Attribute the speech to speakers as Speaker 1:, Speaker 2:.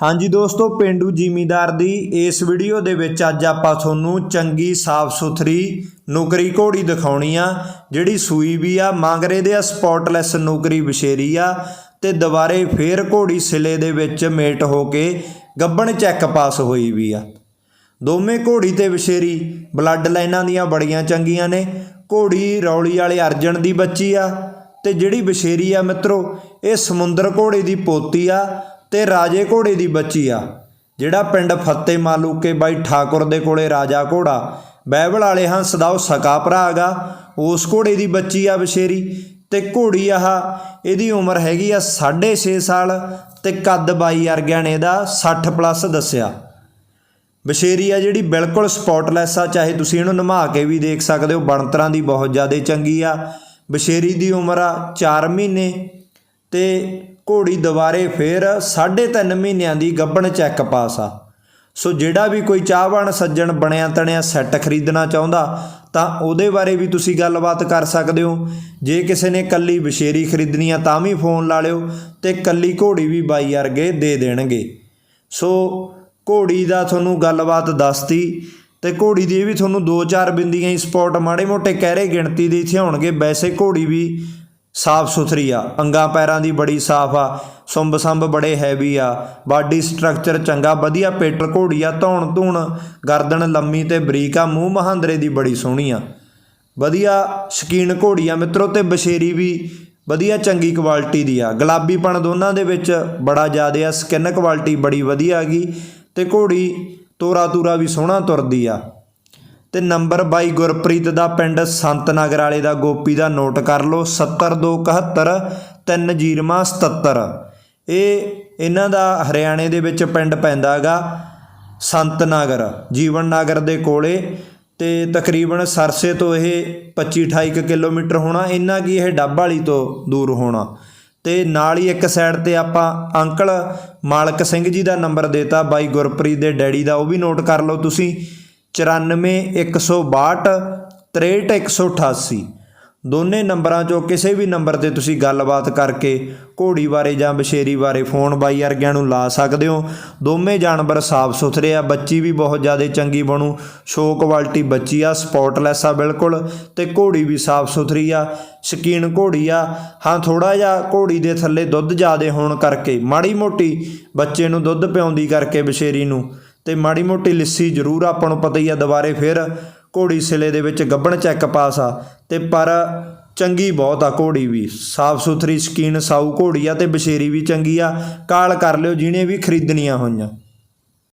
Speaker 1: ਹਾਂਜੀ ਦੋਸਤੋ, ਪਿੰਡੂ ਜ਼ਿਮੀਦਾਰ ਦੀ ਇਸ ਵੀਡੀਓ ਦੇ ਵਿੱਚ ਅੱਜ ਆਪਾਂ ਤੁਹਾਨੂੰ ਚੰਗੀ ਸਾਫ਼ ਸੁਥਰੀ ਨੁਕਰੀ ਘੋੜੀ ਦਿਖਾਉਣੀ ਆ, ਜਿਹੜੀ ਸੂਈ ਵੀ ਆ, ਮੰਗਰੇ ਦੇ ਆ, ਸਪੌਟਲੈਸ ਨੁਕਰੀ ਬਸ਼ੇਰੀ ਆ ਤੇ ਦੁਬਾਰੇ ਫੇਰ ਘੋੜੀ ਸਿਲੇ ਦੇ ਵਿੱਚ ਮੇਟ ਹੋ ਕੇ ਗੱਬਣ ਚੈੱਕ ਪਾਸ ਹੋਈ ਵੀ ਆ। ਦੋਵੇਂ ਘੋੜੀ ਤੇ ਵਿਸ਼ੇਰੀ ਬਲੱਡ ਲਾਈਨਾਂ ਦੀਆਂ ਬੜੀਆਂ ਚੰਗੀਆਂ ਨੇ, ਘੋੜੀ ਰੌਲੀ ਵਾਲੇ ਅਰਜਨ ਦੀ ਬੱਚੀ ਆ ਤੇ ਜਿਹੜੀ ਵਿਸ਼ੇਰੀ ਆ ਮਿੱਤਰੋ, ਇਹ ਸਮੁੰਦਰ ਘੋੜੇ ਦੀ ਪੋਤੀ ਆ ਤੇ ਰਾਜੇ ਘੋੜੇ ਦੀ ਬੱਚੀ ਆ, ਜਿਹੜਾ ਪਿੰਡ ਫੱਤੇ ਮਾਲੂਕੇ ਬਾਈ ਠਾਕੁਰ ਦੇ ਕੋਲੇ ਰਾਜਾ ਘੋੜਾ। ਬਾਈਬਲ ਵਾਲੇ ਹੰਸ ਦਾ ਉਹ ਸਕਾ ਭਰਾ ਹੈਗਾ ਉਸ ਘੋੜੇ ਦੀ ਬੱਚੀ ਆ ਵਿਸ਼ੇਰੀ ਤੇ ਘੋੜੀ ਆਹ, ਇਹਦੀ ਉਮਰ ਹੈਗੀ ਆ 6.5 ਸਾਲ ਤੇ ਕੱਦ ਬਾਈ ਅਰਗਿਆਂ ਨੇ ਇਹਦਾ 60 ਪਲੱਸ ਦੱਸਿਆ। ਬਸ਼ੇਰੀ ਆ ਜਿਹੜੀ ਬਿਲਕੁਲ ਸਪੌਟਲੈਸ ਆ, ਚਾਹੇ ਤੁਸੀਂ ਇਹਨੂੰ ਨਮਾ ਕੇ ਵੀ ਦੇਖ ਸਕਦੇ ਹੋ, ਬਣਤਰਾਂ ਦੀ ਬਹੁਤ ਜ਼ਿਆਦਾ ਚੰਗੀ ਆ। ਬਸ਼ੇਰੀ ਦੀ ਉਮਰ ਆ 4 ਮਹੀਨੇ। ਤੇ ਘੋੜੀ ਦੁਬਾਰੇ ਫੇਰ 3.5 ਮਹੀਨਿਆਂ ਦੀ ਗੱਭਣ ਚੈੱਕ ਪਾਸ ਆ। ਸੋ ਜਿਹੜਾ ਵੀ ਕੋਈ ਚਾਹਵਾਨ ਸੱਜਣ ਬਣਿਆ ਤਣਿਆ ਸੈੱਟ ਖਰੀਦਣਾ ਚਾਹੁੰਦਾ, ਤਾਂ ਉਹਦੇ ਬਾਰੇ ਵੀ ਤੁਸੀਂ ਗੱਲਬਾਤ ਕਰ ਸਕਦੇ ਹੋ। ਜੇ ਕਿਸੇ ਨੇ ਕੱਲੀ ਬਸ਼ੇਰੀ ਖਰੀਦਣੀ ਆ, ਤਾਂ ਵੀ ਫੋਨ ਲਾ ਲਿਓ ਤੇ ਕੱਲੀ ਘੋੜੀ ਵੀ ਬਾਈ ਵਰਗੇ ਦੇ ਦੇਣਗੇ। ਸੋ ਘੋੜੀ ਦਾ ਤੁਹਾਨੂੰ ਗੱਲਬਾਤ ਦੱਸਤੀ ਤੇ ਘੋੜੀ ਦੀ ਇਹ ਵੀ ਤੁਹਾਨੂੰ 2-4 ਬਿੰਦੀਆਂ ਹੀ ਸਪੌਟ ਮਾੜੇ ਮੋਟੇ ਕਹਿਰੇ ਗਿਣਤੀ ਦੇ ਇੱਥੇ ਹੋਣਗੇ। ਵੈਸੇ ਘੋੜੀ ਵੀ ਸਾਫ਼ ਸੁਥਰੀ ਆ ਅੰਗਾਂ ਪੈਰਾਂ ਦੀ ਬੜੀ ਸਾਫ਼ ਆ, ਸੁੰਬ ਸੰਬ ਬੜੇ ਹੈਵੀ ਆ, ਬਾਡੀ ਸਟਰਕਚਰ ਚੰਗਾ, ਵਧੀਆ ਪੇਟ ਘੋੜੀ ਆ ਧੌਣ ਧੂਣ, ਗਰਦਨ ਲੰਮੀ ਤੇ ਬਰੀਕ ਆ, ਮੂੰਹ ਮਹਾਂਦਰੇ ਦੀ ਬੜੀ ਸੋਹਣੀ ਆ। ਵਧੀਆ ਸ਼ਕੀਨ ਘੋੜੀ ਆ ਮਿੱਤਰੋ ਤੇ ਬਸ਼ੇਰੀ ਵੀ ਵਧੀਆ ਚੰਗੀ ਕੁਆਲਿਟੀ ਦੀ ਆ। ਗੁਲਾਬੀਪਣ ਦੋਨਾਂ ਦੇ ਵਿੱਚ ਬੜਾ ਜ਼ਿਆਦਾ ਆ ਸਕਿਨ ਕੁਆਲਿਟੀ ਬੜੀ ਵਧੀਆ ਹੈਗੀ ਤੇ ਘੋੜੀ ਤੋਰਾ ਤੂਰਾ ਵੀ ਸੋਹਣਾ ਤੁਰਦੀ ਆ। ਤੇ ਨੰਬਰ 22 ਗੁਰਪ੍ਰੀਤ ਦਾ ਪਿੰਡ ਸੰਤ ਨਗਰ ਵਾਲੇ ਦਾ ਗੋਪੀ ਦਾ ਨੋਟ ਕਰ ਲਓ 70271 3077 ਇਹ ਇਹਨਾਂ ਦਾ ਹਰਿਆਣੇ ਦੇ ਵਿੱਚ ਪਿੰਡ ਪੈਂਦਾ ਹੈਗਾ ਸੰਤ ਨਗਰ ਜੀਵਨ ਨਗਰ ਦੇ ਕੋਲੇ ਤੇ ਤਕਰੀਬਨ ਸਰਸੇ ਤੋਂ ਇਹ 25 28 ਕਿਲੋਮੀਟਰ ਹੋਣਾ, ਇੰਨਾ ਕੀ ਇਹ ਡੱਬ ਵਾਲੀ ਤੋਂ ਦੂਰ ਹੋਣਾ। ਤੇ ਨਾਲ ਹੀ ਇੱਕ ਸਾਈਡ ਤੇ ਆਪਾਂ ਅੰਕਲ ਮਾਲਕ ਸਿੰਘ ਜੀ ਦਾ ਨੰਬਰ ਦੇਤਾ, ਬਾਈ ਗੁਰਪ੍ਰੀਤ ਦੇ ਡੈਡੀ ਦਾ, ਉਹ ਵੀ ਨੋਟ ਕਰ ਲਓ ਤੁਸੀਂ। 94162 63188 ਦੋਨੇ ਨੰਬਰਾਂ ਚੋਂ ਕਿਸੇ ਵੀ ਨੰਬਰ ਤੇ ਤੁਸੀਂ ਗੱਲਬਾਤ ਕਰਕੇ ਘੋੜੀ ਬਾਰੇ ਜਾਂ ਬਸ਼ੇਰੀ ਬਾਰੇ ਫੋਨ ਬਾਈ ਵਰਗਿਆਂ ਨੂੰ ਲਾ ਸਕਦੇ ਹੋ। ਦੋਵੇਂ ਜਾਨਵਰ ਸਾਫ਼ ਸੁਥਰੇ ਆ, ਬੱਚੀ ਵੀ ਬਹੁਤ ਜ਼ਿਆਦਾ ਚੰਗੀ ਬਣੂ ਸ਼ੋ ਕੁਆਲਿਟੀ ਬੱਚੀ ਆ ਸਪੌਟਲੈਸ ਆ ਬਿਲਕੁਲ, ਤੇ ਘੋੜੀ ਵੀ ਸਾਫ਼ ਸੁਥਰੀ ਆ, ਸ਼ਕੀਨ ਘੋੜੀ ਆ। ਹਾਂ ਥੋੜਾ ਜਿਹਾ ਘੋੜੀ ਦੇ ਥੱਲੇ ਦੁੱਧ ਜ਼ਿਆਦਾ ਹੋਣ ਕਰਕੇ, ਮਾੜੀ ਮੋਟੀ ਬੱਚੇ ਨੂੰ ਦੁੱਧ ਪਿਆਉਂਦੀ ਕਰਕੇ ਬਸ਼ੇਰੀ ਨੂੰ ਤੇ ਮਾੜੀ ਮੋਟੀ ਲਿੱਸੀ ਜ਼ਰੂਰ ਆਪਾਂ ਨੂੰ ਪਤਾ ਹੀ ਆ ਦੁਬਾਰੇ ਫਿਰ ਘੋੜੀ ਸਿਲੇ ਦੇ ਵਿੱਚ ਗੱਬਣ ਚੈੱਕ ਪਾਸ ਆ। ਤੇ ਪਰ ਚੰਗੀ ਬਹੁਤ ਆ ਘੋੜੀ ਵੀ। ਸਾਫ਼ ਸੁਥਰੀ ਸਕੀਨ ਸਾਊ ਘੋੜੀ ਆ ਤੇ ਬਸ਼ੇਰੀ ਵੀ ਚੰਗੀ ਆ। ਕਾਲ ਕਰ ਲਿਓ, ਜਿਹਨੇ ਵੀ ਖਰੀਦਣੀਆਂ ਹੋਈਆਂ।